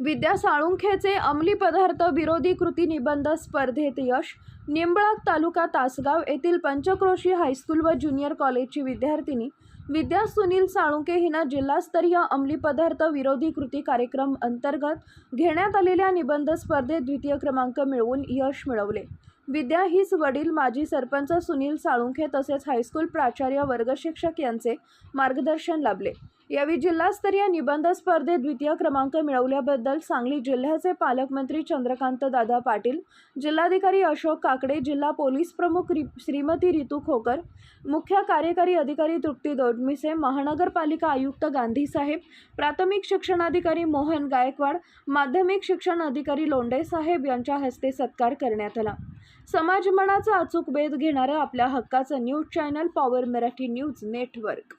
विद्या साळुंखेचे अंमली पदार्थ विरोधी कृती निबंध स्पर्धेत यश. निंबळक तालुका तासगाव येथील पंचक्रोशी हायस्कूल व ज्युनियर कॉलेजची विद्यार्थिनी विद्या सुनील साळुंके हिनं जिल्हास्तरीय अंमली पदार्थ विरोधी कृती कार्यक्रम अंतर्गत घेण्यात आलेल्या निबंध स्पर्धेत द्वितीय क्रमांक मिळवून यश मिळवले. विद्या हीच वडील माजी सरपंच सुनील साळुंखे तसेच हायस्कूल प्राचार्य वर्गशिक्षक यांचे मार्गदर्शन लाभले. यावेळी जिल्हास्तरीय निबंध स्पर्धेत द्वितीय क्रमांक मिळवल्याबद्दल सांगली जिल्ह्याचे पालकमंत्री चंद्रकांत दादा पाटील जिल्हाधिकारी अशोक काकडे जिल्हा पोलीस प्रमुख रि श्रीमती रितू खोकर मुख्य कार्यकारी अधिकारी तृप्ती दोडमिसे महानगरपालिका आयुक्त गांधी साहेब प्राथमिक शिक्षणाधिकारी मोहन गायकवाड माध्यमिक शिक्षण अधिकारी लोंडेसाहेब यांच्या हस्ते सत्कार करण्यात आला. समाज मनाचा अचूक वेध घेणारं आपल्या हक्काचं news channel power Marathi news network.